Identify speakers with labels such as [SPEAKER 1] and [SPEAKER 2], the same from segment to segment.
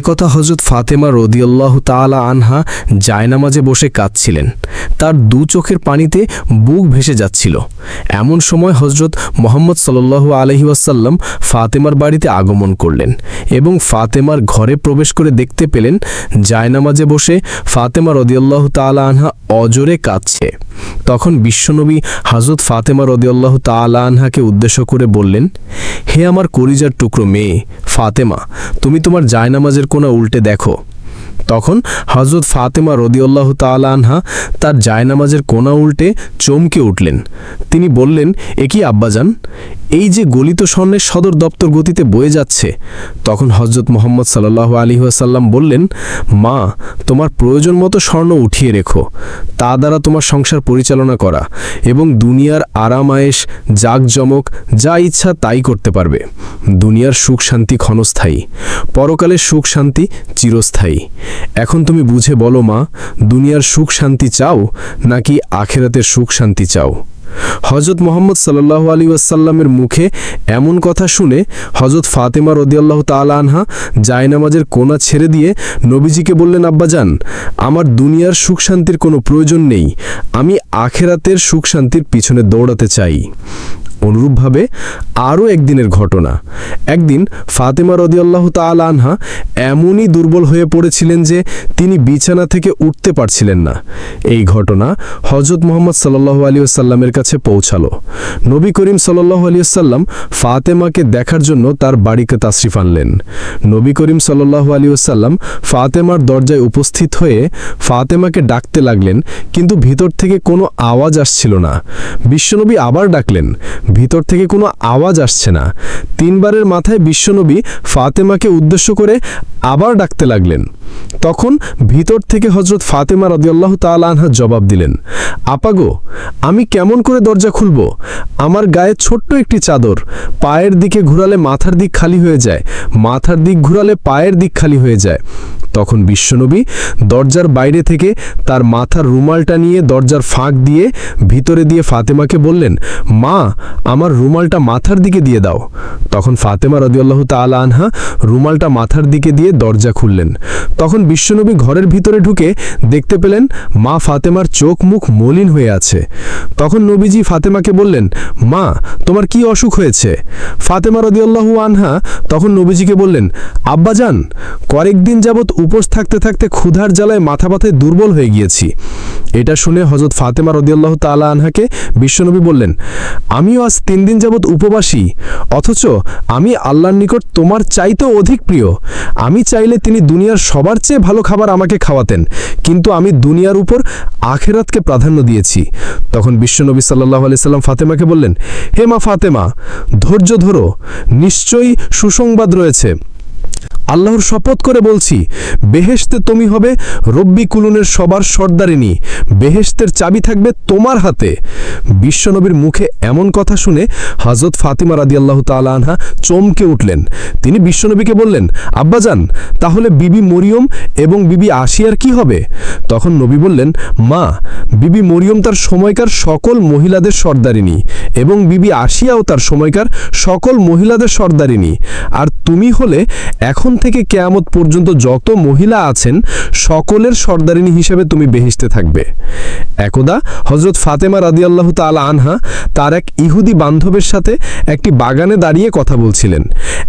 [SPEAKER 1] একথা হজরত ফাতেমা রদিয়াল্লাহ তাআলা আনহা জায়নামাজে বসে কাঁদছিলেন। তার দু চোখের পানিতে বুক ভেসে যাচ্ছিল। এমন সময় হজরত মোহাম্মদ সাল্লাল্লাহু আলহি ওয়াসাল্লাম ফাতেমার বাড়িতে আগমন করলেন এবং ফাতেমার ঘরে প্রবেশ করে দেখতে পেলেন, জায়নামাজে বসে ফাতেমা রদিয়াল্লাহ তাআলা আনহা অজরে কাঁদছে। তখন বিশ্বনবী হাজত ফাতেমা রদিয়াল্লাহ তালা আনহাকে উদ্দেশ্য করে বললেন, হে আমার করিজার টুকরো মেয়ে, ফাতেমা, তুমি তোমার জায়নামাজের কোনা উল্টে দেখো। তখন হজরত ফাতেমা রদিউল্লাহ তাআলা আনহা তার জায়নামাজের কোনা উল্টে চমকে উঠলেন। তিনি বললেন, এ কি আব্বাজান, এই যে গলিত স্বর্ণের সদর দপ্তর গতিতে বয়ে যাচ্ছে। তখন হজরত মোহাম্মদ সাল্লাহ আলী ওয়াসাল্লাম বললেন, মা, তোমার প্রয়োজন মতো স্বর্ণ উঠিয়ে রেখো। তা দ্বারা তোমার সংসার পরিচালনা করা এবং দুনিয়ার আরামায়েশ জাকজমক, যা ইচ্ছা তাই করতে পারবে। দুনিয়ার সুখ শান্তি ক্ষণস্থায়ী। পরকালের সুখ শান্তি চিরস্থায়ী। এখন তুমি বুঝে বলো মা, দুনিয়ার সুখ শান্তি চাও নাকি আখেরাতের সুখ শান্তি চাও? হজরত মোহাম্মদ সাল্লাহ আলী ওয়াসাল্লামের মুখে এমন কথা শুনে হজরত ফাতেমা রদিয়াল্লাহ তালা আনহা জায়নামাজের কোনা ছেড়ে দিয়ে নবীজিকে বললেন আব্বাজান আমার দুনিয়ার সুখ শান্তির কোনো প্রয়োজন নেই। আমি আখেরাতের সুখ শান্তির পিছনে দৌড়াতে চাই। অনুরূপভাবে আরও একদিনের ঘটনা। একদিন ফাতেমা রদিয়াল্লাহ তাল আনহা এমনই দুর্বল হয়ে পড়েছিলেন যে তিনি বিছানা থেকে উঠতে পারছিলেন না। এই ঘটনা হজরত মোহাম্মদ সাল্লাহ আলী আসাল্লামের কাছে পৌঁছালো। নবী করিম সাল্লাহ আলী আসাল্লাম ফাতেমাকে দেখার জন্য তার বাড়িতে তাশরিফ আনলেন। নবী করিম সাল্লাহ আলী আসাল্লাম ফাতেমার দরজায় উপস্থিত হয়ে ফাতেমাকে ডাকতে লাগলেন, কিন্তু ভিতর থেকে কোনো আওয়াজ আসছিল না। বিশ্বনবী আবার ডাকলেন ভিতর থেকে কোনো আওয়াজ আসছে না। তিনবারের মাথায় বিশ্বনবী ফাতেমাকে উদ্দেশ্য করে আবার ডাকতে লাগলেন। তখন ভিতর থেকে হজরত ফাতেমা রদিয়াল্লাহ তাল আনহা জবাব দিলেন আপাগো আমি কেমন করে দরজা খুলব? আমার গায়ে ছোট্ট একটি চাদর, পায়ের দিকে ঘুরালে মাথার দিক খালি হয়ে যায়, মাথার দিক ঘুরালে পায়ের দিক খালি হয়ে যায়। তখন বিশ্বনবী দরজার বাইরে থেকে তার মাথার রুমালটা নিয়ে দরজার ফাঁক দিয়ে ভিতরে দিয়ে ফাতেমাকে বললেন, মা, আমার রুমালটা মাথার দিকে দিয়ে দাও। তখন ফাতেমা রদিয়াল্লাহ তালা আনহা রুমালটা মাথার দিকে দিয়ে দরজা খুললেন। তখন বিশ্বনবী ঘরের ভিতরে ঢুকে দেখতে পেলেন মা ফাতেমার চোখ মুখ মলিন হয়ে আছে। তখন নবীজি ফাতেমাকে বললেন, মা, তোমার কি অসুখ হয়েছে? ফাতেমা রদিয়াল্লাহু আনহা তখন নবীজিকে বললেন আব্বাজান কয়েকদিন যাবৎ উপোস থাকতে থাকতে ক্ষুধার জ্বালায় মাথা ব্যথায় দুর্বল হয়ে গিয়েছি। এটা শুনে হজরত ফাতেমা রদিয়াল্লাহ তালা আনহাকে বিশ্বনবী বললেন, আমিও আজ তিন দিন যাবৎ উপবাসী, অথচ আমি আল্লাহর নিকট তোমার চাইতেও অধিক প্রিয়। আমি চাইলে তিনি দুনিয়ার সবার চেয়ে ভালো খাবার আমাকে খাওয়াতেন, কিন্তু আমি দুনিয়ার উপর আখেরাতকে প্রাধান্য দিয়েছি। তখন বিশ্বনবী সাল্লাহ সাল্লাম ফাতেমাকে বললেন, হে মা ফাতেমা, ধৈর্য ধরো, নিশ্চয়ই সুসংবাদ রয়েছে। আল্লাহর শপথ করে বলছি, বেহেশতে তুমি হবে রব্বি কুলুনের সবার সর্দারিনী, বেহেশতের চাবি থাকবে তোমার হাতে। বিশ্বনবীর মুখে এমন কথা শুনে হজরত ফাতিমা রাদিয়াল্লাহ তালা আনহা চমকে উঠলেন। তিনি বিশ্বনবীকে বললেন, আব্বাজান, তাহলে বিবি মরিয়ম এবং বিবি আসিয়ার কি হবে? তখন নবী বললেন, মা, বিবি মরিয়ম তার সময়কার সকল মহিলাদের সর্দারিনী এবং বিবি আসিয়াও তার সময়কার সকল মহিলাদের সর্দারিনী। আর তুমি হলে এখন থেকে কেয়ামত পর্যন্ত যত মহিলা আছেন, সকলের সর্দারিনী হিসেবে তুমি বেহেশতে থাকবে। একদা হজরত ফাতেমা রাদিয়াল্লাহ তালা আনহা তার এক ইহুদি বান্ধবের সাথে একটি বাগানে দাঁড়িয়ে কথা বলছিলেন।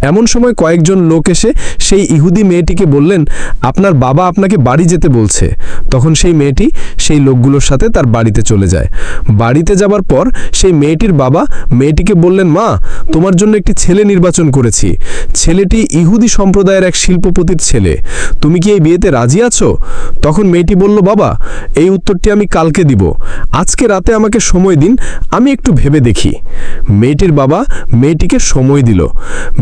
[SPEAKER 1] এমন সময় কয়েকজন লোক এসে সেই ইহুদি মেয়েটিকে বললেন, আপনার বাবা আপনাকে বাড়ি যেতে বলছে। তখন সেই মেয়েটি সেই লোকগুলোর সাথে তার বাড়িতে চলে যায়। বাড়িতে যাবার পর সেই মেয়েটির বাবা মেয়েটিকে বললেন, মা, তোমার জন্য একটি ছেলে নির্বাচন করেছি। ছেলেটি ইহুদি সম্প্রদায়ের এক শিল্পপতির ছেলে। তুমি কি এই বিয়েতে রাজি আছো? তখন মেয়েটি বলল, বাবা, এই উত্তরটি আমি কালকে দিব। আজকে রাতে আমাকে সময় দিন, আমি একটু ভেবে দেখি। মেয়েটির বাবা মেয়েটিকে সময় দিল।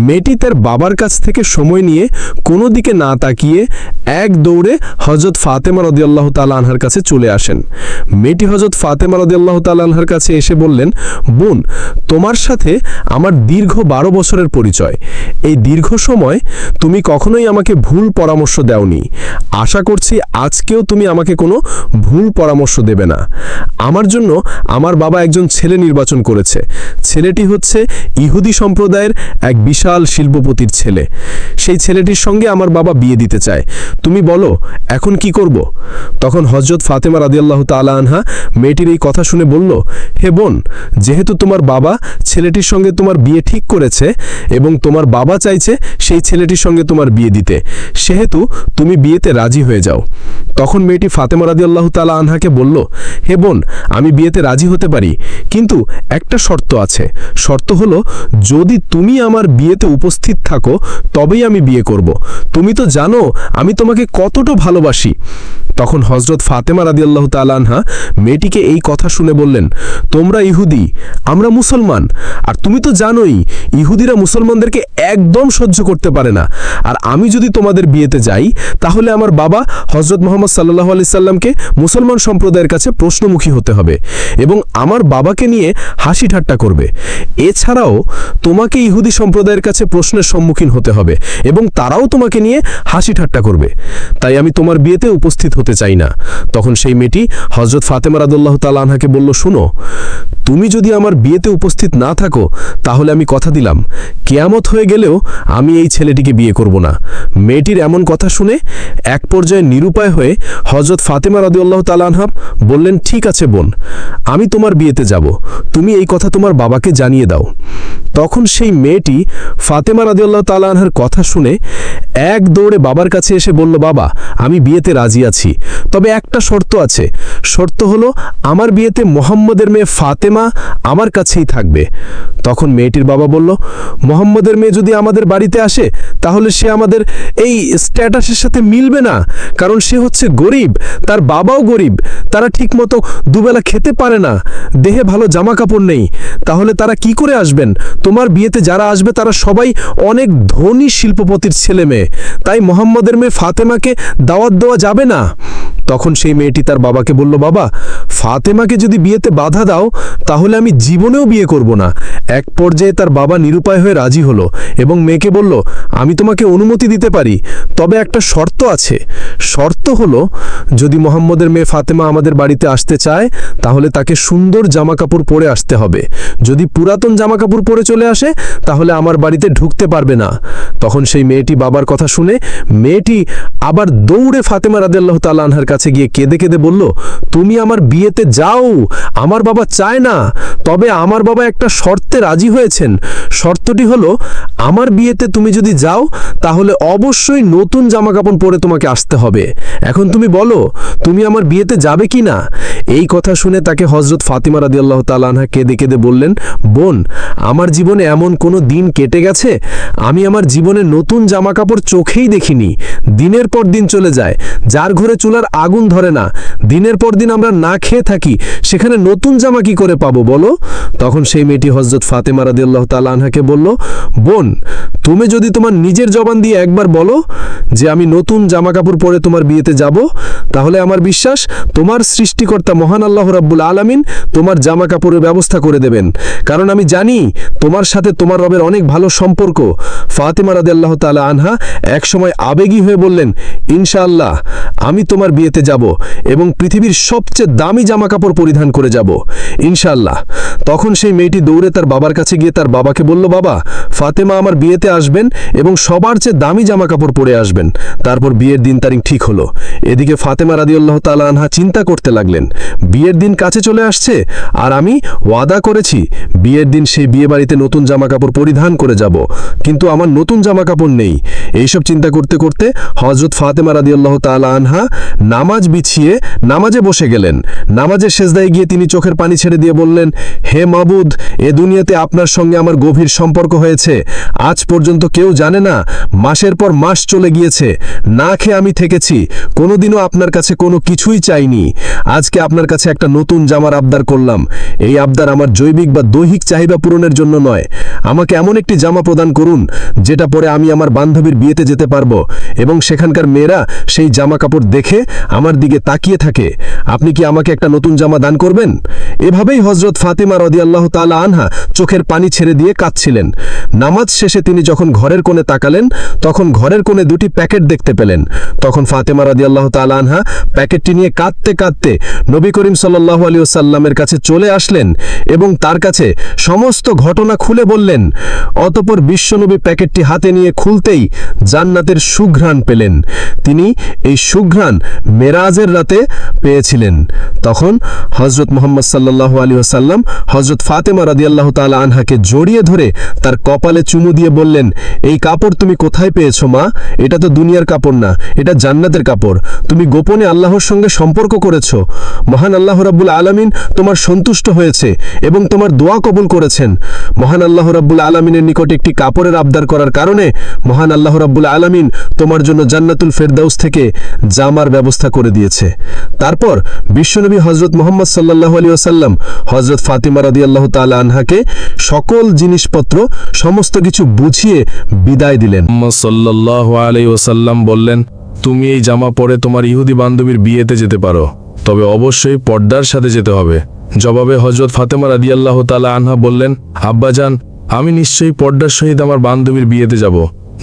[SPEAKER 1] মেয়েটি তার বাবার কাছ থেকে সময় নিয়ে কোনো দিকে না তাকিয়ে এক দৌড়ে হজরত ফাতেমা রদিয়াল্লাহ তালা আনহার কাছে চলে আসেন। মেয়েটি হজরত ফাতেমা রদিয়াল্লাহ তালা আনহার কাছে এসে বললেন, বোন, তোমার সাথে আমার দীর্ঘ বারো বছরের পরিচয়। এই দীর্ঘ সময় তুমি কখনোই আমাকে ভুল পরামর্শ দেওনি। আশা করছি আজকেও তুমি আমাকে কোনো ভুল পরামর্শ দেবে না। আমার জন্য আমার বাবা একজন ছেলে নির্বাচন করেছে। ছেলেটি হচ্ছে ইহুদি সম্প্রদায়ের এক বিশাল শিল্পপতির ছেলে। সেই ছেলেটির সঙ্গে আমার বাবা বিয়ে দিতে চায়। তুমি বলো, এখন কি করব? তখন হজরত ফাতেমা রাদিয়াল্লাহ তালা আনহা মেয়েটির এই কথা শুনে বলল, হে বোন, যেহেতু তোমার বাবা ছেলেটির সঙ্গে তোমার বিয়ে ঠিক করেছে এবং তোমার বাবা চাইছে সেই ছেলেটির সঙ্গে তোমার বিয়ে দিতে। সেহেতু তুমি বিয়েতে রাজি হয়ে যাও। তখন মেয়েটি ফাতেমা রাদিয়াল্লাহ তালা আনহাকে বলল, হে বোন, আমি বিয়েতে রাজি হতে পারি, কিন্তু একটা শর্ত আছে। শর্ত হলো, যদি তুমি আমার বিয়েতে উপস্থিত থাকো, তবেই আমি বিয়ে করব। তুমি তো জানো, আমি তোমাকে কতটা ভালোবাসি। তখন হজরত ফাতেমা রাদিয়াল্লাহ তালানহা মেয়েটিকে এই কথা শুনে বললেন, তোমরা ইহুদি, আমরা মুসলমান, আর তুমি তো জানোই, ইহুদিরা মুসলমানদেরকে একদম সহ্য করতে পারে না। আর আমি যদি তোমাদের বিয়েতে যাই, তাহলে আমার বাবা হজরত মোহাম্মদ সাল্লাহ আলি সাল্লামকে মুসলমান সম্প্রদায়ের কাছে প্রশ্নমুখী হতে হবে এবং আমার বাবাকে নিয়ে হাসি ঠাট্টা করবে। এছাড়াও তোমাকে ইহুদি সম্প্রদায়ের কাছে প্রশ্নের সম্মুখীন হতে হবে এবং তারাও তোমাকে নিয়ে হাসি ঠাট্টা করবে। তাই আমি তোমার বিয়েতে উপস্থিত হতে চাই না। তখন সেই মেয়েটি হজরত ফাতেমা রাদুল্লাহ তালাহাকে বলল, শুনো, তুমি যদি আমার বিয়েতে উপস্থিত না থাকো, তাহলে আমি কথা দিলাম। কেয়ামত হয়ে গেলেও আমি এই ছেলেটিকে বিয়ে করব না। মেয়েটির এমন কথা শুনে এক পর্যায়ে নিরুপায় হয়ে হজরত ফাতেমা রাদিউল্লাহ তালানহাব বললেন, ঠিক আছে বোন, আমি তোমার বিয়েতে যাব। তুমি এই কথা তোমার বাবাকে জানিয়ে দাও। তখন সেই মেয়েটি ফাতেমা রাদিউল্লাহ তালানহার কথা শুনে এক দৌড়ে বাবার কাছে এসে বলল, বাবা, আমি বিয়েতে রাজি আছি। তবে একটা শর্ত আছে। শর্ত হলো, আমার বিয়েতে মোহাম্মদের মেয়ে ফাতেমা আমার কাছেই থাকবে। তখন মেয়েটির বাবা বলল, মোহাম্মদের মেয়ে যদি আমাদের বাড়িতে আসে, তাহলে সে আমাদের এই স্ট্যাটাসের সাথে মিলবে না। কারণ সে হচ্ছে গরিব, তার বাবাও গরিব, তারা ঠিকমতো দুবেলা খেতে পারে না, দেহে ভালো জামা কাপড় নেই। তাহলে তারা কি করে আসবেন? তোমার বিয়েতে যারা আসবে, তারা সবাই অনেক ধনী শিল্পপতির ছেলে মেয়ে। তাই মোহাম্মদের মেয়ে ফাতেমাকে দাওয়াত দেওয়া যাবে না। তখন সেই মেয়েটি তার বাবাকে বলল, বাবা, ফাতেমাকে যদি বিয়েতে বাধা দাও, তাহলে আমি জীবনেও বিয়ে করব না। এক পর্যায়ে তার বাবা নিরুপায় হয়ে রাজি হলো এবং মেয়েকে বলল, আমি তোমাকে অনুমতি দিতে পারি, তবে একটা শর্ত আছে। শর্ত হলো, যদি মোহাম্মদের মেয়ে ফাতেমা আমাদের বাড়িতে আসতে চায়, তাহলে তাকে সুন্দর জামা কাপড় পরে আসতে হবে। যদি পুরাতন জামা কাপড় পরে চলে আসে, তাহলে আমার বাড়িতে ঢুকতে পারবে না। তখন সেই মেয়েটি বাবার কথা শুনে, মেয়েটি আবার দৌড়ে ফাতেমা রাদিয়াল্লাহ তাআলা আনহার কাছে গিয়ে কেঁদে কেঁদে বলল, তুমি আমার বিয়েতে যাও, আমার বাবা চায় না, তবে আমার বাবা একটা শর্তে রাজি হয়েছেন। শর্তটি হলো, আমার বিয়েতে তুমি যদি যাও, তাহলে অবশ্যই নতুন জামা কাপড় পরে তোমাকে আসতে হবে। এখন তুমি বলো, তুমি আমার বিয়েতে যাবে কি না? এই কথা শুনে তাকে হজরত ফাতিমা রাদিয়াল্লাহ তাআলা আনহা কেঁদে কেঁদে বললেন, বোন, আমার জীবনে এমন কোনো দিন কেটে গেছে? আমি আমার জীবনে নতুন জামা কাপড় চোখেই দেখিনি। দিনের পর দিন চলে যায়, যার ঘরে চুলার আগুন ধরে না। দিনের পর দিন আমরা না খেয়ে থাকি, সেখানে নতুন জামা কি করে পাবো বলো? তখন সেই মেয়েটি হজরত ফাতেমা রাদিয়াল্লাহ তাআলা আনহাকে বলল, বোন, তুমি যদি তোমার নিজের জবান দিয়ে একবার বলো যে আমি নতুন জামা কাপড় পরে তোমার বিয়েতে যাব, তাহলে আমার বিশ্বাস তোমার সৃষ্টিকর্তা মহান আল্লাহ রাব্বুল আলামিন তোমার জামা কাপড়ের ব্যবস্থা করে দেবেন। কারণ আমি জানি তোমার সাথে তোমার রবের অনেক ভালো সম্পর্ক। ফাতেমা রাদিয়াল্লাহ তাআলা আনহা একসময় আবেগী হয়ে বললেন, ইনশাআল্লাহ, আমি তোমার বিয়েতে যাব এবং পৃথিবীর সবচেয়ে দামি জামা কাপড় পরিধান করে যাব। ইনশাআল্লাহ। তখন সেই মেয়েটি দৌড়ে তার বাবার কাছে গিয়ে তার বাবাকে বলল, বাবা, ফাতেমা আমার বিয়েতে আসবেন এবং সবার চেয়ে দামি জামা কাপড় পরে আসবেন। তারপর বিয়ের দিন তারিখ ঠিক হলো। এদিকে ফাতেমা রাদিউল্লাহ তাআলা আনহা চিন্তা করতে লাগলেন, বিয়ের দিন কাছে চলে আসছে আর আমি ওয়াদা করেছি বিয়ের দিন সেই বিয়ে বাড়িতে নতুন জামা কাপড় পরিধান করে যাব। কিন্তু আমার নতুন জামা কাপড় নেই। এইসব চিন্তা করতে করতে হজরত ফাতেমা রাদিউল্লাহ তাআলা আনহা নামাজ বিছিয়ে নামাজে বসে গেলেন। নামাজের শেষদায় গিয়ে তিনি চোখের পানি ছেড়ে দিয়ে বললেন, হে মাবুদ, এ দুনিয়াতে আপনার সঙ্গে আমার গভীর সম্পর্ক হয়েছে। আজ পর্যন্ত কেউ জানে না, মাসের পর মাস চলে গিয়েছে। না খেয়ে আমি থেকেছি। কোনোদিনও আপনার কাছে কোনো কিছুই চাইনি। আজকে আপনার কাছে একটা নতুন জামার আবদার করলাম। এই আবদার আমার জৈবিক বা দৈহিক চাহিদা পূরণের জন্য নয়। আমাকে এমন একটি জামা প্রদান করুন, যেটা পরে আমি আমার বান্ধবীর বিয়েতে যেতে পারব। এবং সেখানকার মেয়েরা সেই জামা কাপড় দেখে আমার দিকে তাকিয়ে থাকে। আপনি কি আমাকে একটা নতুন জামা দান করবেন? এভাবেই হজরত ফাতেমা রদিয়াল্লাহ তালা আনহা চোখের পানি ছেড়ে দিয়ে কাঁদছিলেন। নামাজ শেষে তিনি যখন ঘরের কোণে তাকালেন, তখন ঘরের কোণে দুটি প্যাকেট দেখতে পেলেন। তখন ফাতেমা রাদিয়াল্লাহু তাআলা আনহা প্যাকেটটি নিয়ে কাঁদতে কাঁদতে নবী করিম সাল্লাল্লাহু আলাইহি সাল্লামের কাছে চলে আসলেন এবং তার কাছে সমস্ত ঘটনা খুলে বললেন, অতপর বিশ্বনবী প্যাকেটটি হাতে নিয়ে খুলতেই জান্নাতের সুঘ্রাণ পেলেন। তিনি এই সুঘ্রাণ মেরাজের রাতে পেয়েছিলেন। তখন হজরত মোহাম্মদ সাল্লাল্লাহু আলী ওসাল্লাম হজরত ফাতেমা রাদিয়াল্লাহ তাআলা আনহাকে জড়িয়ে ধরে তার কপালে চুমু দিয়ে বললেন, এই কাপড় তুমি কোথায় পেয়েছ, মা? এটা তো দুনিয়ার কাপড় না, এটা জান্নাতের কাপড়। তুমি গোপনে আল্লাহর সঙ্গে সম্পর্ক করেছ। মহান আল্লাহ রাব্বুল আলামিন তোমার সন্তুষ্ট হয়েছে এবং তোমার দোয়া কবুল করেছেন। মহান আল্লাহ রাব্বুল আলামিনের নিকট একটি কাপড়ের আবদার করার কারণে মহান আল্লাহ রাব্বুল আলামিন তোমার জন্য জান্নাতুল ফেরদাউস থেকে জামার ব্যবস্থা করে দিয়েছে। তারপর বিশ্বনবী হজরত মোহাম্মদ সাল্লাল্লাহু আলী ওসাল্লাম হজরত ফাতিমা আল্লাহ তাআলা আনহাকে সকল জিনিসপত্র, সমস্ত কিছু বুঝিয়ে বিদায় দিলেন।
[SPEAKER 2] সাল্লাহ আলাই ওসাল্লাম বললেন, তুমি এই জামা পরে তোমার ইহুদি বান্ধবীর বিয়েতে যেতে পারো। তবে অবশ্যই পর্দার সাথে যেতে হবে। জবাবে হজরত ফাতেমা রাদিয়াল্লাহ তালা আনহা বললেন, আব্বাজান, আমি নিশ্চয়ই পর্দার সহিত আমার বান্ধবীর বিয়েতে যাব।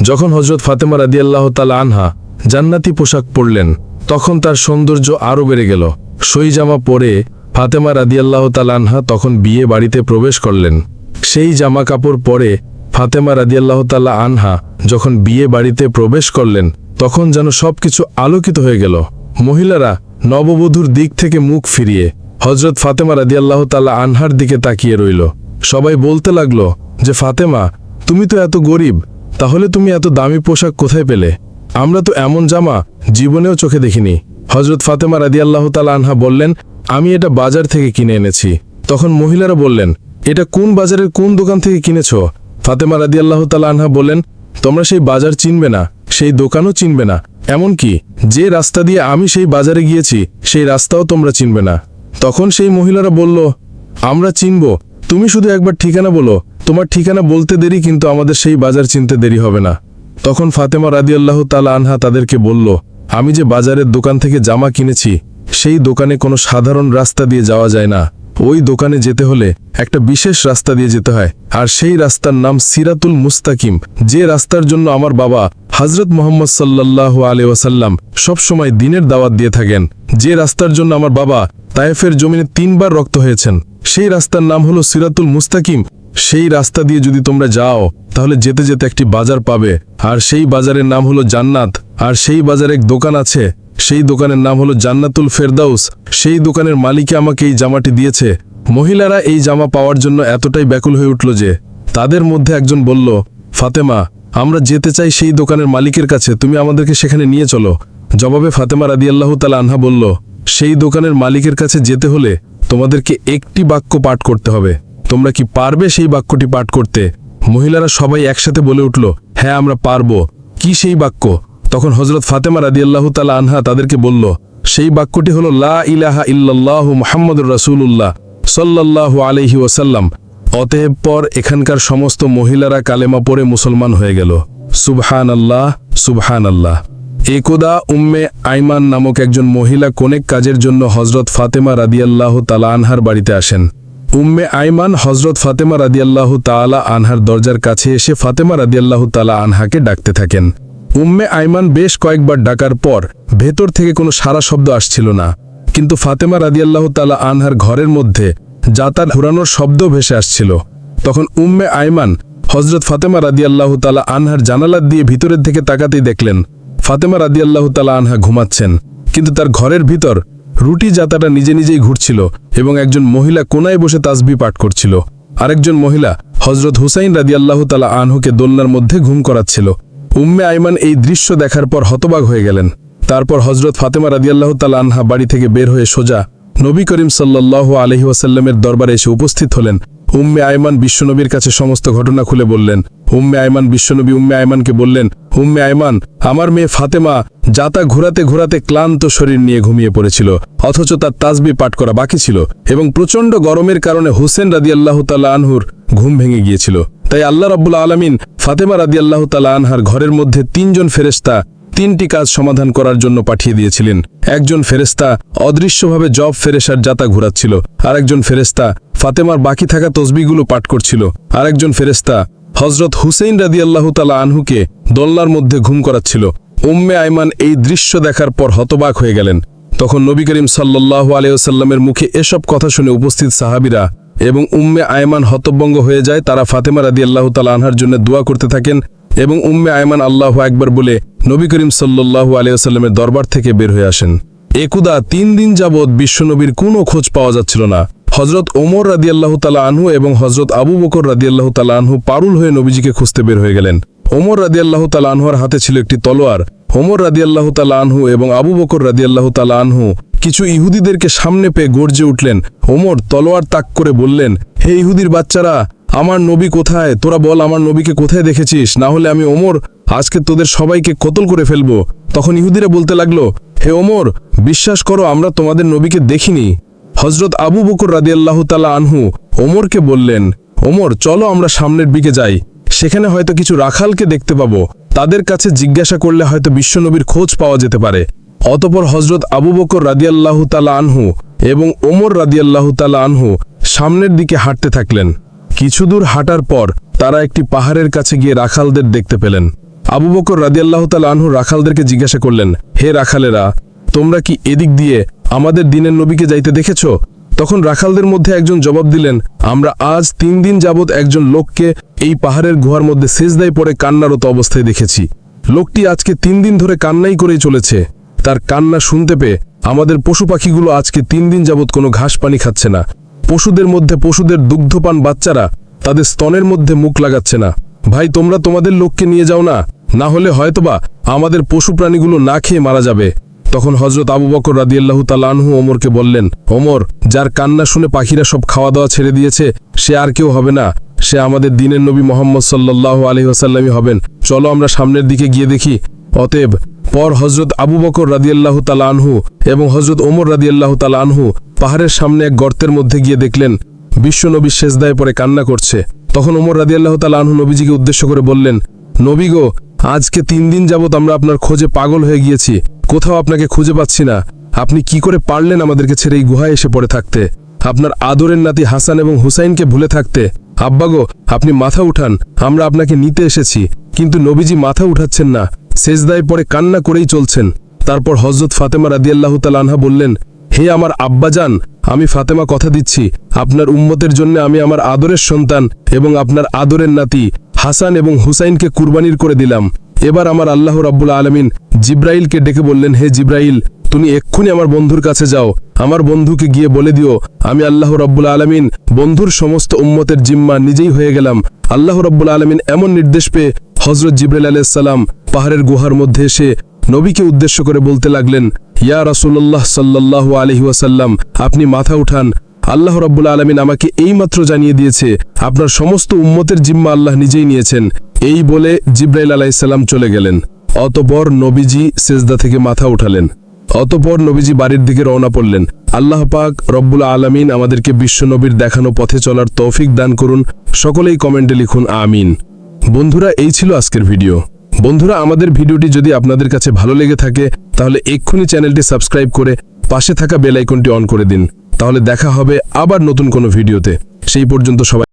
[SPEAKER 2] যখন হজরত ফাতেমা রাদিয়াল্লাহ তালা আনহা জান্নাতি পোশাক পরলেন, তখন তার সৌন্দর্য আরও বেড়ে গেল। সই জামা পরে ফাতেমা রাদিয়াল্লাহ তালা আনহা তখন বিয়ে বাড়িতে প্রবেশ করলেন। সেই জামা কাপড় পরে ফাতেমা রাদিয়াল্লাহ তাল্লাহ আনহা যখন বিয়ে বাড়িতে প্রবেশ করলেন, তখন যেন সবকিছু আলোকিত হয়ে গেল। মহিলারা নববধূর দিক থেকে মুখ ফিরিয়ে হজরত ফাতেমা রাদিয়াল্লাহ তাল্লাহ আনহার দিকে তাকিয়ে রইল। সবাই বলতে লাগল যে, ফাতেমা, তুমি তো এত গরিব, তাহলে তুমি এত দামি পোশাক কোথায় পেলে? আমরা তো এমন জামা জীবনেও চোখে দেখিনি। হজরত ফাতেমা রাদিয়াল্লাহ তাল্লাহ আনহা বললেন আমি এটা বাজার থেকে কিনে এনেছি। তখন মহিলারা বললেন, এটা কোন বাজারের কোন দোকান থেকে কিনেছ? ফাতেমা রাদিয়াল্লাহ তালা আনহা বললেন, তোমরা সেই বাজার চিনবে না, সেই দোকানও চিনবে না। এমনকি যে রাস্তা দিয়ে আমি সেই বাজারে গিয়েছি, সেই রাস্তাও তোমরা চিনবে না। তখন সেই মহিলারা বলল, আমরা চিনব। তুমি শুধু একবার ঠিকানা বলো। তোমার ঠিকানা বলতে দেরি, কিন্তু আমাদের সেই বাজার চিনতে দেরি হবে না। তখন ফাতেমা রাদিয়াল্লাহ তালা আনহা তাদেরকে বলল, আমি যে বাজারের দোকান থেকে জামা কিনেছি সেই দোকানে কোনো সাধারণ রাস্তা দিয়ে যাওয়া যায় না। ওই দোকানে যেতে হলে একটা বিশেষ রাস্তা দিয়ে যেতে হয়, আর সেই রাস্তার নাম সিরাতুল মুস্তাকিম। যে রাস্তার জন্য আমার বাবা হজরত মোহাম্মদ সাল্লাহ আলে ওয়াসাল্লাম সবসময় দিনের দাওয়াত দিয়ে থাকেন, যে রাস্তার জন্য আমার বাবা তায়েফের জমিনে তিনবার রক্ত হয়েছেন, সেই রাস্তার নাম হলো সিরাতুল মুস্তাকিম। সেই রাস্তা দিয়ে যদি তোমরা যাও, তাহলে যেতে যেতে একটি বাজার পাবে, আর সেই বাজারের নাম হলো জান্নাত, আর সেই বাজারে এক দোকান আছে সেই দোকানের নাম হলো জান্নাতুল ফেরদাউস। সেই দোকানের মালিকে আমাকে এই জামাটি দিয়েছে। মহিলারা এই জামা পাওয়ার জন্য এতটাই ব্যাকুল হয়ে উঠল যে, তাদের মধ্যে একজন বলল, ফাতেমা, আমরা যেতে চাই সেই দোকানের মালিকের কাছে, তুমি আমাদেরকে সেখানে নিয়ে চলো। জবাবে ফাতেমা রাদিয়াল্লাহু তালা আনহা বলল, সেই দোকানের মালিকের কাছে যেতে হলে তোমাদেরকে একটি বাক্য পাঠ করতে হবে। তোমরা কি পারবে সেই বাক্যটি পাঠ করতে? মহিলারা সবাই একসাথে বলে উঠল হ্যাঁ আমরা পারব। কি সেই বাক্য? তখন হজরত ফাতেমা রাদিয়াল্লাহু তালা আনহা তাদেরকে বলল, সেই বাক্যটি হল, লা ইলাহা ইল্লাল্লাহ মুহাম্মদুর রাসূলুল্লাহ সাল্লাল্লাহু আলাইহি ওসাল্লাম অতএব পর এখানকার সমস্ত মহিলারা কালেমা পড়ে মুসলমান হয়ে গেল। সুবহান আল্লাহ সুবহান আল্লাহ একদা উম্মে আইমান নামক একজন মহিলা কোনেক কাজের জন্য হজরত ফাতেমা রাদিয়াল্লাহ তালা আনহার বাড়িতে আসেন। উম্মে আইমান হজরত ফাতেমা রাদিয়াল্লাহু তাআলা আনহার দরজার কাছে এসে ফাতেমা রাদিয়াল্লাহু তালা আনহাকে ডাকতে থাকেন। উম্মে আইমান বেশ কয়েকবার ডাকার পর ভেতর থেকে কোনো সারা শব্দ আসছিল না। কিন্তু ফাতেমা রাদিয়াল্লাহু তালা আনহার ঘরের মধ্যে যাতার ঘুরানোর শব্দ ভেসে আসছিল। তখন উম্মে আইমান হজরত ফাতেমা রাদিয়াল্লাহু তালা আনহার জানালা দিয়ে ভিতরের থেকে তাকাতেই দেখলেন, ফাতেমা রাদিয়াল্লাহু তালা আনহা ঘুমাচ্ছেন। কিন্তু তার ঘরের ভিতর রুটি জাতাটা নিজে নিজেই ঘুরছিল এবং একজন মহিলা কোনায় বসে তাজবি পাঠ করছিল। আরেকজন মহিলা হজরত হুসাইন রাদিয়াল্লাহু তালা আনহুকে দোলনার মধ্যে ঘুম করাচ্ছিল। উম্মে আইমান এই দৃশ্য দেখার পর হতবাগ হয়ে গেলেন। তারপর হজরত ফাতেমা রাদিয়াল্লাহু তালা আনহা বাড়ি থেকে বের হয়ে সোজা নবী করিম সাল্লাহ আলহি ওয়াসাল্লামের দরবারে এসে উপস্থিত হলেন। উম্মে আয়মান বিশ্বনবীর কাছে সমস্ত ঘটনা খুলে বললেন। উম্মে আয়মান বিশ্বনবী উম্মে আয়মানকে বললেন, উম্মে আয়মান আমার মেয়ে ফাতেমা যাতা ঘোরাতে ঘোরাতে ক্লান্ত শরীর নিয়ে ঘুমিয়ে পড়েছিল, অথচ তার তাজবি পাঠ করা বাকি ছিল এবং প্রচণ্ড গরমের কারণে হুসেন রাদিয়াল্লাহ তাল্লাহ আনহুর ঘুম ভেঙে গিয়েছিল। তাই আল্লাহ রব্বুল আলমিন ফাতেমা রাদিয়াল্লাহ তাল্লাহ আনহার ঘরের মধ্যে তিনজন ফেরেস্তা তিনটি কাজ সমাধান করার জন্য পাঠিয়ে দিয়েছিলেন। একজন ফেরেস্তা অদৃশ্যভাবে জব ফেরেশার যাতা ঘোরাচ্ছিল, আরেকজন ফেরেস্তা ফাতেমার বাকি থাকা তসবিগুলো পাঠ করছিল, আরেকজন ফেরেস্তা হজরত হুসেইন রাদিয়াল্লাহু তালা আনহুকে দোলনার মধ্যে ঘুম করাচ্ছিল। উম্মে আইমান এই দৃশ্য দেখার পর হতবাক হয়ে গেলেন। তখন নবী করিম সাল্লাল্লাহু আলাইসাল্লামের মুখে এসব কথা শুনে উপস্থিত সাহাবিরা এবং উম্মে আয়মান হতভঙ্গ হয়ে যায়, তারা ফাতেমা রাদি আল্লাহ তালা আনহার জন্য দোয়া করতে থাকেন এবং উম্মে আয়মান আল্লাহ একবার বলে নবী করিম সাল্লাল্লাহু আলাইসাল্লামের দরবার থেকে বের হয়ে আসেন। একুদা তিন দিন যাবৎ বিশ্বনবীর কোনো খোঁজ পাওয়া যাচ্ছিল না। হজরত ওমর রাদিয়াল্লাহু তালা আনহু এবং হজরত আবু বকর রাদিয়াল্লাহু তালা আনহু পারুল হয়ে নবীজিকে খুঁজতে বের হয়ে গেলেন। ওমর রাদিয়াল্লাহু তালা আনহুর হাতে ছিল একটি তলোয়ার। ওমর রাদিয়াল্লাহু তালা আনহু এবং আবু বকর রাদিয়াল্লাহু তালা আনহু কিছু ইহুদিদেরকে সামনে পেয়ে গর্জে উঠলেন। ওমর তলোয়ার তাক করে বললেন, হে ইহুদির বাচ্চারা, আমার নবী কোথায়? তোরা বল আমার নবীকে কোথায় দেখেছিস? না হলে আমি ওমর, আজকে তোদের সবাইকে কতল করে ফেলব? তখন ইহুদিরা বলতে লাগল, হে ওমর, বিশ্বাস করো, আমরা তোমাদের নবীকে দেখিনি। হজরত আবু বকর রাদিয়াল্লাহু তালা আনহু ওমরকে বললেন, ওমর, চলো আমরা সামনের দিকে যাই। সেখানে হয়তো কিছু রাখালকে দেখতে পাবো। তাদের কাছে জিজ্ঞাসা করলে হয়তো বিশ্বনবীর খোঁজ পাওয়া যেতে পারে। অতপর হজরত আবু বকর রাদিয়াল্লাহু তালা আনহু এবং ওমর রাদিয়াল্লাহু তালা আনহু সামনের দিকে হাঁটতে থাকলেন। কিছু দূর হাঁটার পর তারা একটি পাহাড়ের কাছে গিয়ে রাখালদের দেখতে পেলেন। আবু বকর রাদিয়াল্লাহু তালা আনহু রাখালদেরকে জিজ্ঞাসা করলেন, হে রাখালেরা, তোমরা কি এদিক দিয়ে আমাদের দিনের নবীকে যাইতে দেখেছ? তখন রাখালদের মধ্যে একজন জবাব দিলেন, আমরা আজ তিন দিন যাবৎ একজন লোককে এই পাহাড়ের গুহার মধ্যে সেজদায় পড়ে কান্নারত অবস্থায় দেখেছি। লোকটি আজকে তিন দিন ধরে কান্নাই করেই চলেছে। তার কান্না শুনতে পেয়ে আমাদের পশু পাখিগুলো আজকে তিন দিন যাবৎ কোনো ঘাস পানি খাচ্ছে না। পশুদের মধ্যে পশুদের দুগ্ধপান বাচ্চারা তাদের স্তনের মধ্যে মুখ লাগাচ্ছে না। ভাই, তোমরা তোমাদের লোককে নিয়ে যাও না। না হলে হয়তোবা আমাদের পশু প্রাণীগুলো না খেয়ে মারা যাবে। তখন হজরত আবু বকর রাদিয়াল্লাহু তালানহু ওমরকে বললেন, ওমর, যার কান্না শুনে পাখিরা সব খাওয়া দাওয়া ছেড়ে দিয়েছে, সে আর কেউ হবে না। সে আমাদের দিনের নবী মোহাম্মদ সাল্লাহ আলহিহাসাল্লামই হবেন। চলো আমরা সামনের দিকে গিয়ে দেখি। অতএব, পর হজরত আবু বকর রাদিয়াল্লাহু তালা আনহু এবং হজরত ওমর রাদিয়াল্লাহু তালা আনহু পাহাড়ের সামনে এক গর্তের মধ্যে গিয়ে দেখলেন বিশ্বনবী শেষদায় পরে কান্না করছে। তখন ওমর রাদিয়াল্লাহু তালা আনহু নবীজিকে উদ্দেশ্য করে বললেন, নবী গো আজকে তিন দিন যাবৎ আমরা আপনার খোঁজে পাগল হয়ে গিয়েছি। কোথাও আপনাকে খুঁজে পাচ্ছি না। আপনি কি করে পারলেন আমাদেরকে ছেড়ে এই গুহায় এসে পড়ে থাকতে? আপনার আদরের নাতি হাসান এবং হুসাইনকে ভুলে থাকতে। আব্বাগো, আপনি মাথা উঠান, আমরা আপনাকে নিতে এসেছি। কিন্তু নবীজি মাথা উঠাচ্ছেন না। সেজদায় পরে কান্না করেই চলছেন। তারপর হজরত ফাতেমা রাদিয়াল্লাহু তালানহা বললেন, হে আমার আব্বাজান, আমি ফাতেমা কথা দিচ্ছি। আপনার উম্মতের জন্য আমি আমার আদরের সন্তান এবং আপনার আদরের নাতি। হাসান এবং হুসাইনকে কুরবানির করে দিলাম। এবার আমার আল্লাহ রাব্বুল আলমিন জিব্রাইলকে ডেকে বললেন, হে জিব্রাইল, তুমি এক্ষুনি আমার বন্ধুর কাছে যাও। আমার বন্ধুকে গিয়ে বলে দিও, আমি আল্লাহ রব্বুল আলমিন বন্ধুর সমস্ত উম্মতের জিম্মা নিজেই হয়ে গেলাম। আল্লাহ রব্বুল আলমিন এমন নির্দেশ পেয়ে হজরত জিব্রাইল আলাইসাল্লাম পাহাড়ের গুহার মধ্যে এসে নবীকে উদ্দেশ্য করে বলতে লাগলেন, ইয়া রাসুল্লাহ সাল্লাহ আলহি আপনি মাথা উঠান আল্লাহ রব্বুল আলমিন আমাকে এইমাত্র জানিয়ে দিয়েছে, আপনার সমস্ত উম্মতের জিম্মা আল্লাহ নিজেই নিয়েছেন। এই বলে জিব্রাইল আলাইসাল্লাম চলে গেলেন। অতপর নবীজি সেজদা থেকে মাথা উঠালেন। অতপর নবীজি বাড়ির দিকে রওনা পড়লেন। আল্লাহ পাক রব্বুল আলমিন আমাদেরকে বিশ্বনবীর দেখানো পথে চলার তৌফিক দান করুন। সকলেই কমেন্টে লিখুন, আমিন। বন্ধুরা, এই ছিল আজকের ভিডিও। বন্ধুরা, আমাদের ভিডিওটি যদি আপনাদের কাছে ভালো লেগে থাকে, তাহলে এক্ষুনি চ্যানেলটি সাবস্ক্রাইব করে পাশে থাকা বেল আইকনটি অন করে দিন। তাহলে দেখা হবে আবার নতুন কোনো ভিডিওতে। সেই পর্যন্ত সবাই